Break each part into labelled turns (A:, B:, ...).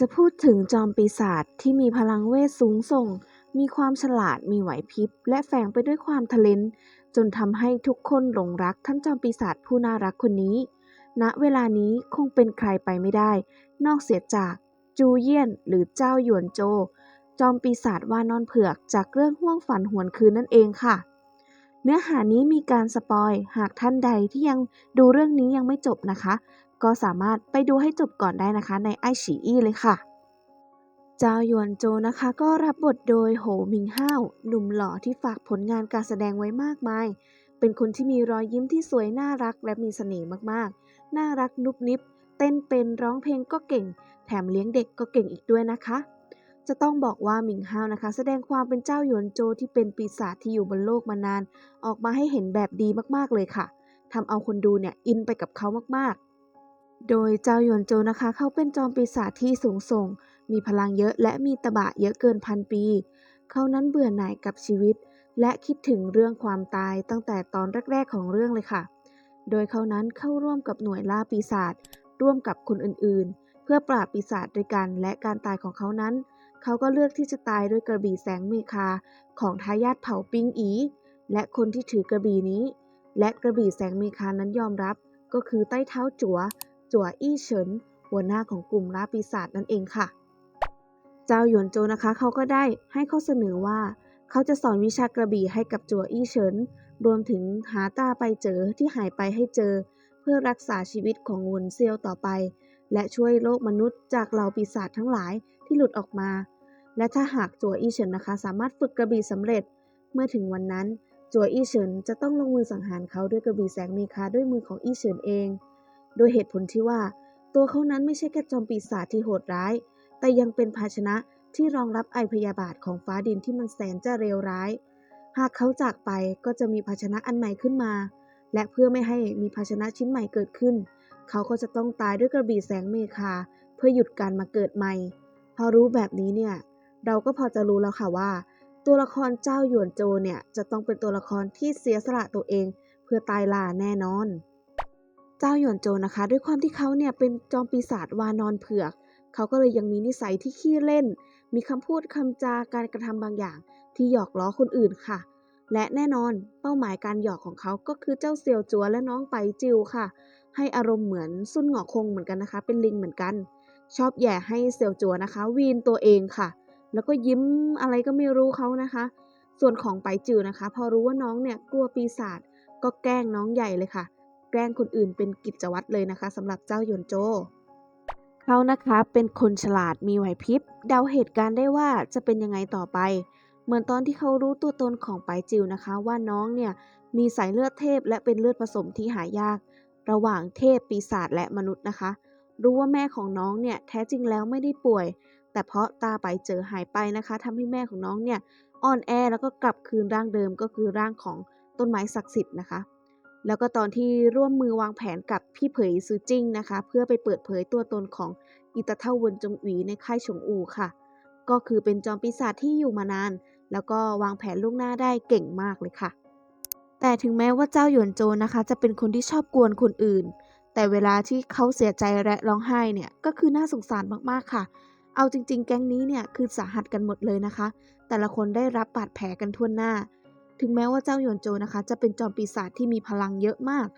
A: จะพูดถึงจอมปีศาจที่มีพลังเวทสูงส่ง มีความฉลาด มีไหวพริบ และแฝงไปด้วยความทะเลนจนทำให้ทุกคนหลงรักท่านจอมปีศาจผู้น่ารักคนนี้ ณ เวลานี้คงเป็นใครไปไม่ได้ นอกเสียจากจูเยี่ยนหรือเจ้าหยวนโจ จอมปีศาจว่านอนเผือกจากเรื่องห่วงฝันหวนคืนนั่นเองค่ะ เนื้อหานี้มีการสปอย หากท่านใดที่ยังดูเรื่องนี้ยังไม่จบนะคะ ก็สามารถไปดูให้จบก่อนได้นะคะในไอฉีอี้เลยค่ะ เจ้าหยวนโจนะคะก็รับบทโดยโหมิงห้าวหนุ่มหล่อที่ฝากผลงานการแสดงไว้มากมาย เป็นคนที่มีรอยยิ้มที่สวยน่ารักและมีเสน่ห์มากๆ น่ารักนุบนิบ เต้นเป็นร้องเพลงก็เก่ง แถมเลี้ยงเด็กก็เก่งอีกด้วยนะคะ จะต้องบอกว่าหมิงฮาวนะคะ แสดงความเป็นเจ้าหยวนโจที่เป็นปีศาจที่อยู่บนโลกมานาน ออกมาให้เห็นแบบดีมากๆเลยค่ะทำเอาคนดูเนี่ยอินไปกับเขามากๆ โดยเจ้าหยวนโจนะคะ เขาเป็นจอมปีศาจที่สูงส่ง มีพลังเยอะและมีตะบะเยอะเกินพันปี เขานั้นเบื่อหน่ายกับชีวิต และคิดถึงเรื่องความตายตั้งแต่ตอนแรก ๆ ของเรื่องเลยค่ะ โดยเขานั้นเข้าร่วมกับหน่วยล่าปีศาจร่วมกับคนอื่นๆ เพื่อปราบปีศาจด้วยกันและการตายของเขานั้น เขาก็เลือกที่จะตายด้วยกระบี่แสงเมคาของทายาทเผ่าปิงอี และคนที่ถือกระบี่นี้ และกระบี่แสงเมคานั้นยอมรับ ก็คือใต้เท้าจัว จัวอี้เฉิน หัวหน้าของกลุ่มล่าปีศาจนั่นเองค่ะ เจ้าหยวนโจนะคะเขาก็ได้ให้ข้อเสนอว่า เขาจะสอนวิชากระบี่ให้กับจัวอี้เฉิน รวมถึงหาตาไปเจอที่หายไปให้เจอ เพื่อรักษาชีวิตของหวนเซียวต่อไป และช่วยโลกมนุษย์จากเหล่าปีศาจทั้งหลายที่หลุดออกมา และถ้าหากจัวอี้เฉินนะคะ สามารถฝึกกระบี่สำเร็จ เมื่อถึงวันนั้นจัวอี้เฉินจะต้องลงมือสังหารเขาด้วยกระบี่แสงเมคาด้วยมือของอี้เฉินเอง โดยเหตุผลที่ว่า ตัวเขานั้นไม่ใช่แค่จอมปีศาจที่โหดร้าย แต่ยังเป็นภาชนะที่รองรับไอพยาบาทของฟ้าดินที่มันแสนจะเลวร้าย หากเขาจากไปก็จะมีภาชนะอันใหม่ขึ้นมา และเพื่อไม่ให้มีภาชนะชิ้นใหม่เกิดขึ้น เขาก็จะต้องตายด้วยกระบี่แสงเมคา เพื่อหยุดการมาเกิดใหม่ พอรู้แบบนี้เนี่ย เราก็พอจะรู้แล้วค่ะว่า ตัวละครเจ้าหยวนโจเนี่ยจะต้องเป็นตัวละครที่เสียสละตัวเอง เพื่อตายลาแน่นอน เจ้าหยวนโจนะคะ ด้วยความที่เขาเนี่ยเป็นจอมปีศาจวานอนเผือก เขาก็เลยยังมีนิสัยที่ขี้เล่น มีคำพูดคำจาการกระทำบางอย่าง ที่หยอกล้อคนอื่นค่ะ และแน่นอนเป้าหมายการหยอกของเขาก็คือเจ้าเซียวจัวและน้องไปจิวค่ะ ให้อารมณ์เหมือนซุนหงอคงเหมือนกันนะคะ เป็นลิงเหมือนกัน ชอบแย่ให้เซียวจัวนะคะ วีนตัวเองค่ะ แล้วก็ยิ้มอะไรก็ไม่รู้เขานะคะ ส่วนของไปจิวนะคะ พอรู้ว่าน้องเนี่ยกลัวปีศาจก็แกล้งน้องใหญ่เลยค่ะ แกล้งคนอื่นเป็นกิจวัตรเลยนะคะสำหรับเจ้าหยวนโจเขานะคะเป็นคนฉลาดมีไหวพริบ เดาเหตุการณ์ได้ว่าจะเป็นยังไงต่อไป เหมือนตอนที่เขารู้ตัวตนของไปจิวนะคะ ว่าน้องเนี่ยมีสายเลือดเทพและเป็นเลือดผสมที่หายาก ระหว่างเทพปีศาจและมนุษย์นะคะ รู้ว่าแม่ของน้องเนี่ยแท้จริงแล้วไม่ได้ป่วย แต่เพราะตาไปเจอหายไปนะคะทำให้แม่ของน้องเนี่ยอ่อนแอแล้วก็กลับคืนร่างเดิมก็คือร่างของต้นไม้ศักดิ์สิทธิ์นะคะ แล้วก็ตอนที่ร่วมมือวางแผนกับพี่เผยซือจิ้งนะคะ เพื่อไปเปิดเผยตัวตนของอิตาเท่าวนจงหวีในค่ายฉงอูค่ะ ก็คือเป็นจอมปีศาจที่อยู่มานาน แล้วก็วางแผนล่วงหน้าได้เก่งมากเลยค่ะ แต่ถึงแม้ว่าเจ้าหยวนโจนะคะ จะเป็นคนที่ชอบกวนคนอื่น แต่เวลาที่เขาเสียใจและร้องไห้เนี่ยก็คือน่าสงสารมากๆค่ะ เอาจริง ๆ แก๊งนี้เนี่ยคือสาหัสกันหมดเลยนะคะ แต่ละคนได้รับบาดแผลกันทั่วหน้า ถึงแม้ว่าเจ้าหยวนโจนะคะจะเป็นจอมปีศาจที่มีพลังเยอะมาก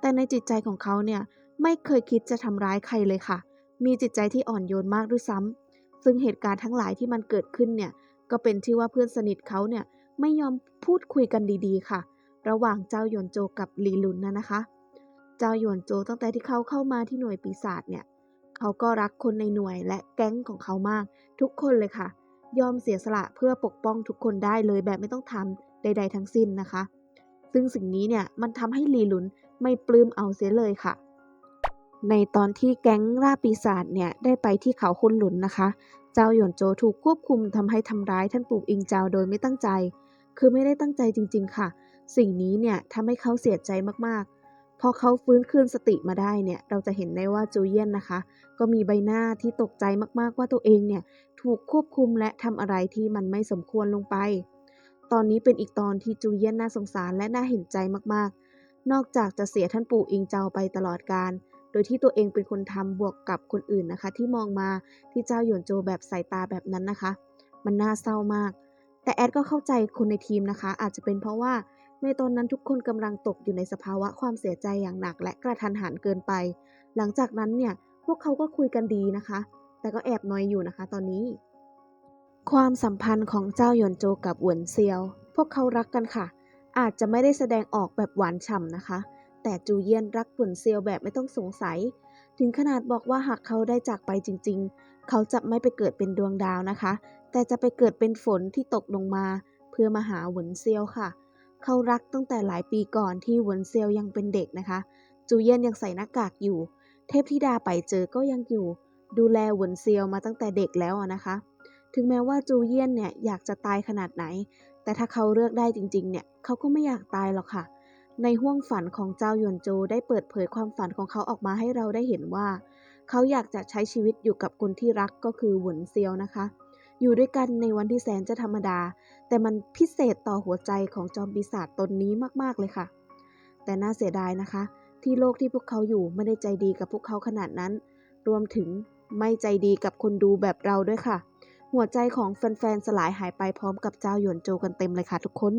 A: แต่ในจิตใจของเขาเนี่ยไม่เคยคิดจะทำร้ายใครเลยค่ะ มีจิตใจที่อ่อนโยนมากด้วยซ้ำซึ่งเหตุการณ์ทั้งหลายที่มันเกิดขึ้นเนี่ยก็เป็นที่ว่าเพื่อนสนิทเขาเนี่ยไม่ยอมพูดคุยกันดีๆ ค่ะ ระหว่างเจ้าหยวนโจกับลีลุนนะนะคะ เจ้าหยวนโจตั้งแต่ที่เขาเข้ามาที่หน่วยปีศาจเนี่ยเขาก็รักคนในหน่วยและแก๊งของเขามาก ทุกคนเลยค่ะ ยอมเสียสละเพื่อปกป้องทุกคนได้เลยแบบไม่ต้องทำ ใด ๆ ทั้งสิ้นนะคะ ซึ่งสิ่งนี้เนี่ยมันทำให้ลีหลุนไม่ปลื้มเอาเสียเลยค่ะ ในตอนที่แก๊งล่าปีศาจเนี่ยได้ไปที่เขาคุนหลุนนะคะ เจ้าหยวนโจถูกควบคุมทำให้ทำร้ายท่านปู่อิงเจาโดยไม่ตั้งใจ คือไม่ได้ตั้งใจจริง ๆ ค่ะ สิ่งนี้เนี่ยทำให้เขาเสียใจมากๆพอเขาฟื้นคืนสติมาได้เนี่ย เราจะเห็นได้ว่าจูเยียนนะคะ ก็มีใบหน้าที่ตกใจมากๆว่าตัวเองเนี่ย ถูกควบคุมและทำอะไรที่มันไม่สมควรลงไป ตอนนี้เป็นอีกตอนที่จูเยียนน่าสงสารและน่าเห็นใจมากๆ นอกจากจะเสียท่านปู่อิงเจาไปตลอดกาลโดยที่ตัวเองเป็นคนทำบวกกับคนอื่นนะคะ ที่มองมาที่เจ้าหยวนโจแบบสายตาแบบนั้นนะคะ มันน่าเศร้ามาก แต่แอดก็เข้าใจคนในทีมนะคะ อาจจะเป็นเพราะว่าในตอนนั้นทุกคนกำลังตกอยู่ในสภาวะความเสียใจอย่างหนักและกระทันหันเกินไป หลังจากนั้นเนี่ยพวกเขาก็คุยกันดีนะคะ แต่ก็แอบน้อยอยู่นะคะ ตอนนี้ ความสัมพันธ์ของเจ้าหยวนโจกับหวนเซียว พวกเขารักกันค่ะ อาจจะไม่ได้แสดงออกแบบหวานฉ่ำนะคะ แต่จูเยียนรักหวนเซียวแบบไม่ต้องสงสัย ถึงขนาดบอกว่าหากเขาได้จากไปจริง ๆ เขาจะไม่ไปเกิดเป็นดวงดาวนะคะ แต่จะไปเกิดเป็นฝนที่ตกลงมา เพื่อมาหาหวนเซียวค่ะ เขารักตั้งแต่หลายปีก่อนที่หวนเซียวยังเป็นเด็กนะคะ จูเยียนยังใส่หน้ากากอยู่ เทพธิดาไปเจอก็ยังอยู่ ดูแลหวนเซียวมาตั้งแต่เด็กแล้วนะคะ ถึงแม้ว่าจูเยียนเนี่ยอยากจะตายขนาดไหน แต่ถ้าเขาเลือกได้จริงๆ เนี่ยเขาก็ไม่อยากตายหรอกค่ะ ในห้วงฝันของเจ้าหยวนโจได้เปิดเผยความฝันของเขาออกมาให้เราได้เห็นว่า เขาอยากจะใช้ชีวิตอยู่กับคนที่รักก็คือหวนเซียวนะคะ อยู่ด้วยกันในวันที่แสนจะธรรมดา แต่มันพิเศษต่อหัวใจของจอมปีศาจตนนี้มากๆเลยค่ะ แต่น่าเสียดายนะคะ ที่โลกที่พวกเขาอยู่ไม่ได้ใจดีกับพวกเขาขนาดนั้น รวมถึงไม่ใจดีกับคนดูแบบเราด้วยค่ะ หัวใจของแฟนๆสลายหายไปพร้อมกับเจ้าหยวนโจกันเต็มเลยค่ะทุกคน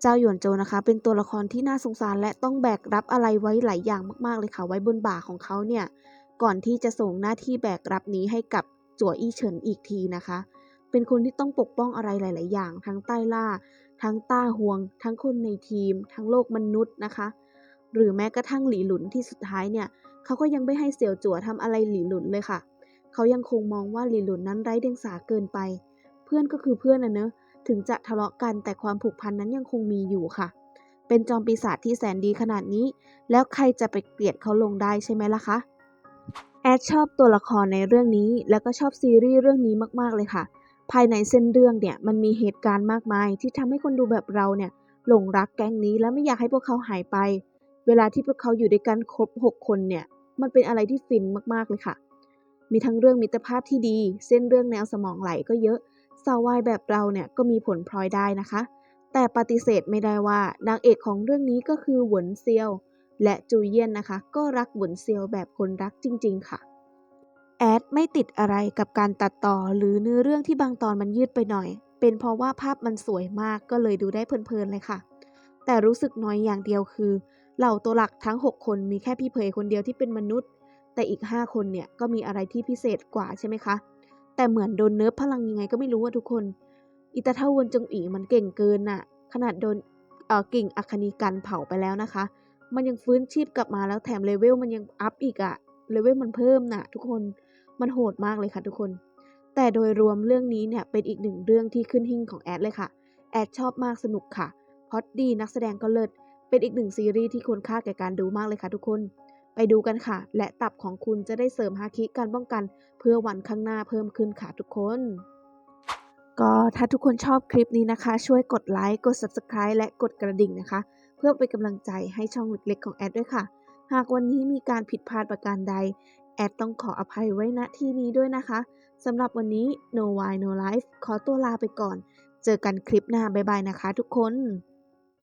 A: เจ้าหยวนโจนะคะ เป็นตัวละครที่น่าสงสารและต้องแบกรับอะไรไว้หลายอย่างมากๆเลยค่ะ ไว้บนบ่าของเขาเนี่ย ก่อนที่จะส่งหน้าที่แบกรับนี้ให้กับจั่วอี้เฉินอีกทีนะคะ เป็นคนที่ต้องปกป้องอะไรหลาย ๆ อย่าง ทั้งใต้ล่า ทั้งต้าห่วง ทั้งคนในทีม ทั้งโลกมนุษย์นะคะ หรือแม้กระทั่งหลีหลุนที่สุดท้ายเนี่ย เขาก็ยังไม่ให้เสี่ยวจั่วทำอะไรหลีหลุนเลยค่ะ เขายังคงมองว่าหลีหลุนนั้นไร้เดียงสาเกินไป เพื่อนก็คือเพื่อนนะเนอะ ถึงจะทะเลาะกันแต่ความผูกพันนั้นยังคงมีอยู่ค่ะ เป็นจอมปีศาจที่แสนดีขนาดนี้ แล้วใครจะไปเกลียดเขาลงได้ใช่ไหมล่ะคะ แอดชอบตัวละครในเรื่องนี้ แล้วก็ชอบซีรีส์เรื่องนี้มากๆเลยค่ะ ภายในเส้นเรื่องเนี่ยมันมีเหตุการณ์มากมาย ที่ทำให้คนดูแบบเราเนี่ยหลงรักแก๊งนี้และไม่อยากให้พวกเขาหายไป เวลาที่พวกเขาอยู่ด้วยกันครบ 6 คนเนี่ย มันเป็นอะไรที่ฟินมากๆเลยค่ะ มีทั้งเรื่องมิตรภาพที่ดี เส้นเรื่องแนวสมองไหลก็เยอะสาววายแบบเราเนี่ยก็มีผลพลอยได้นะคะ แต่ปฏิเสธไม่ได้ว่านางเอกของเรื่องนี้ก็คือหวนเซียว และจูเยียนนะคะ ก็รักหวนเซียวแบบคนรักจริง ๆ ค่ะแอดไม่ติดอะไรกับการตัดต่อหรือเนื้อเรื่องที่บางตอนมันยืดไปหน่อย เป็นเพราะว่าภาพมันสวยมากก็เลยดูได้เพลินๆเลยค่ะ แต่รู้สึกน้อยอย่างเดียวคือ เหล่าตัวหลักทั้ง 6 คนมีแค่พี่เพยคนเดียวที่เป็นมนุษย์ แต่อีก 5 คนเนี่ยก็มีอะไรที่พิเศษกว่าใช่ไหมคะ แต่เหมือนโดนเนิร์ฟพลังยังไงก็ไม่รู้ว่าทุกคน อิตาเท่าวนจงอีมันเก่งเกินน่ะ ขนาดโดนเอ่อกิ่งอัคนีกันเผาไปแล้วนะคะ มันยังฟื้นชีพกลับมาแล้วแถมเลเวลมันยังอัพอีกอะเลเวลมันเพิ่มน่ะ ทุกคน มันโหดมากเลยค่ะทุกคน แต่โดยรวมเรื่องนี้เนี่ยเป็นอีกหนึ่งเรื่องที่ขึ้นหิ่งของแอดเลยค่ะ แอดชอบมากสนุกค่ะพอดดีนักแสดงก็เลิศ เป็นอีกหนึ่งซีรีส์ที่ควรค่าแก่การดูมากเลยค่ะทุกคน ไปดูกันค่ะ และตับของคุณจะได้เสริมฮาคิการป้องกัน เพื่อวันข้างหน้าเพิ่มขึ้นค่ะทุกคน ก็ถ้าทุกคนชอบคลิปนี้นะคะ ช่วยกดไลค์กด Subscribe และกดกระดิ่งนะคะ เพื่อเป็นกำลังใจให้ช่องเล็กๆของแอดด้วยค่ะ หากวันนี้มีการผิดพลาดประการใด แอดต้องขออภัยไว้ณที่นี้ด้วยนะคะสำหรับวันนี้ No Why No Life ขอตัวลาไปก่อน เจอกันคลิปหน้าบ๊ายบายนะคะ ทุกคน